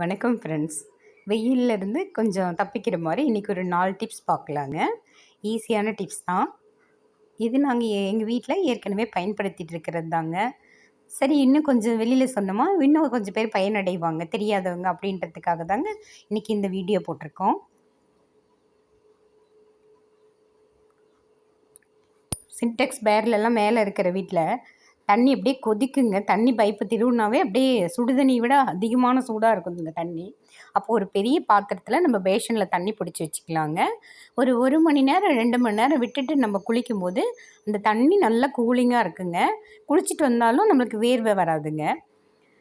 வணக்கம் ஃப்ரெண்ட்ஸ் வெயிலிருந்து கொஞ்சம் தப்பிக்கிற மாதிரி இன்றைக்கி ஒரு நாலு டிப்ஸ் பார்க்கலாங்க. ஈஸியான டிப்ஸ் தான். இது நாங்கள் எங்கள் வீட்டில் ஏற்கனவே பயன்படுத்திகிட்டு இருக்கிறது தாங்க. சரி இன்னும் கொஞ்சம் வெளியில் சொன்னோமா? இன்னும் கொஞ்சம் பேர் பயனடைவாங்க தெரியாதவங்க அப்படின்றதுக்காக தாங்க இன்றைக்கி இந்த வீடியோ போட்டிருக்கோம். சின்டெக்ஸ் பேர்லெல்லாம் மேலே இருக்கிற வீட்டில் தண்ணி அப்படியே கொதிக்குங்க. தண்ணி பைப்பு திருவுனாவே அப்படியே சுடுதண்ணியை விட அதிகமான சூடாக இருக்குதுங்க தண்ணி. அப்போ ஒரு பெரிய பாத்திரத்தில் நம்ம பேஷனில் தண்ணி பிடிச்சி வச்சுக்கலாங்க. ஒரு ஒரு மணி நேரம் ரெண்டு மணி நேரம் விட்டுட்டு நம்ம குளிக்கும் போது அந்த தண்ணி நல்லா கூலிங்காக இருக்குங்க. குளிச்சுட்டு வந்தாலும் நம்மளுக்கு வேர்வை வராதுங்க.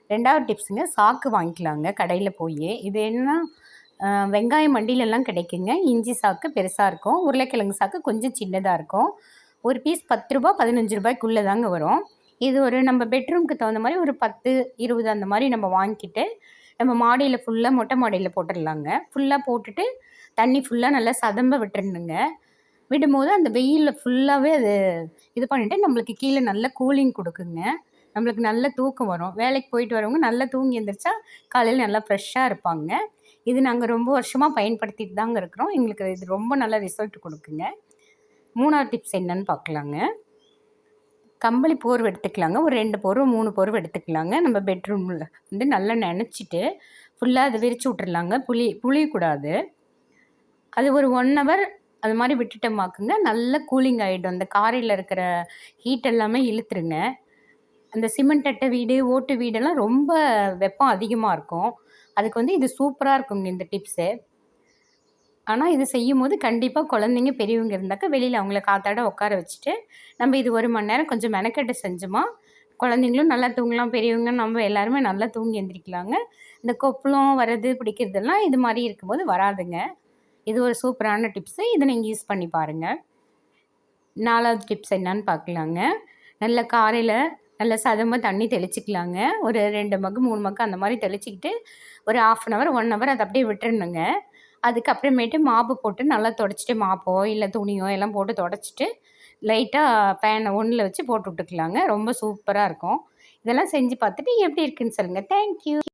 ரெண்டாவது டிப்ஸுங்க சாக்கு வாங்கிக்கலாங்க கடையில் போய். இது என்ன வெங்காயம் மண்டியிலலாம் கிடைக்குங்க. இஞ்சி சாக்கு பெருசாக இருக்கும். உருளைக்கிழங்கு சாக்கு கொஞ்சம் சின்னதாக இருக்கும். ஒரு பீஸ் பத்து ரூபா பதினஞ்சு ரூபாய்க்குள்ளே தாங்க வரும். இது ஒரு நம்ம பெட்ரூம்க்கு தகுந்த மாதிரி ஒரு பத்து இருபது அந்த மாதிரி நம்ம வாங்கிக்கிட்டு நம்ம மாடியில் ஃபுல்லாக மொட்டை மாடியில் போட்டுடலாங்க. ஃபுல்லாக போட்டுட்டு தண்ணி ஃபுல்லாக நல்லா சதம்ப விட்டுருணுங்க விடும்போது அந்த வெயிலில் ஃபுல்லாகவே அது இது பண்ணிவிட்டு நம்மளுக்கு கீழே நல்ல கூலிங் கொடுக்குங்க. நம்மளுக்கு நல்ல தூக்கம் வரும். வேலைக்கு போயிட்டு வரவங்க நல்லா தூங்கி எழுந்திரிச்சா காலையில் நல்லா ஃப்ரெஷ்ஷாக இருப்பாங்க. இது நாங்கள் ரொம்ப வருஷமாக பயன்படுத்திட்டு தாங்க இருக்கிறோம். எங்களுக்கு இது ரொம்ப நல்ல ரிசல்ட் கொடுக்குங்க. மூணாவது டிப்ஸ் என்னன்னு பார்க்கலாங்க. கம்பளி போர்வை எடுத்துக்கலாங்க. ஒரு ரெண்டு போர்வை மூணு போர்வை எடுத்துக்கலாங்க. நம்ம பெட்ரூமில் வந்து நல்லா நினச்சிட்டு ஃபுல்லாக அதை விரித்து விட்றலாங்க புளி புளியக்கூடாது. அது ஒரு ஒன் ஹவர் அது மாதிரி விட்டுட்டோமாக்குங்க. நல்ல கூலிங் ஆகிடும் அந்த காரையில் இருக்கிற ஹீட் எல்லாமே இழுத்துருங்க. அந்த சிமெண்ட் அட்டை வீடு ஓட்டு வீடெல்லாம் ரொம்ப வெப்பம் அதிகமாக இருக்கும். அதுக்கு வந்து இது சூப்பராக இருக்குங்க இந்த டிப்ஸு ஆனால் இது செய்யும் போது கண்டிப்பாக குழந்தைங்க பெரியவங்க இருந்தாக்கா வெளியில் அவங்கள காத்தாட உட்கார வச்சுட்டு நம்ம இது ஒரு மணி நேரம் கொஞ்சம் மெனக்கெட்டு செஞ்சோமா குழந்தைங்களும் நல்லா தூங்கலாம் பெரியவங்க நம்ம எல்லாருமே நல்லா தூங்கி எந்திரிக்கலாங்க. இந்த கொப்பளம் வர்றது பிடிக்கிறதெல்லாம் இது மாதிரி இருக்கும்போது வராதுங்க. இது ஒரு சூப்பரான டிப்ஸு. இதை நீங்கள் யூஸ் பண்ணி பாருங்கள் நாலாவது டிப்ஸ் என்னன்னு பார்க்கலாங்க. நல்ல காரையில் நல்ல சதமாக தண்ணி தெளிச்சிக்கலாங்க. ஒரு ரெண்டு மக்கு மூணு மக்கு அந்த மாதிரி தெளிச்சிக்கிட்டு ஒரு half an hour one hour அதை அப்படியே விட்டுருணுங்க அதுக்கப்புறமேட்டு மாப்பு போட்டு நல்லா தொடச்சிட்டு மாப்போ இல்லை துணியோ எல்லாம் போட்டு தொடச்சிட்டு லைட்டாக ஃபேனை ஒன்றில் வச்சு போட்டு விட்டுக்கலாங்க. ரொம்ப சூப்பராக இருக்கும். இதெல்லாம் செஞ்சு பார்த்துட்டு எப்படி இருக்குன்னு சொல்லுங்கள் தேங்க்யூ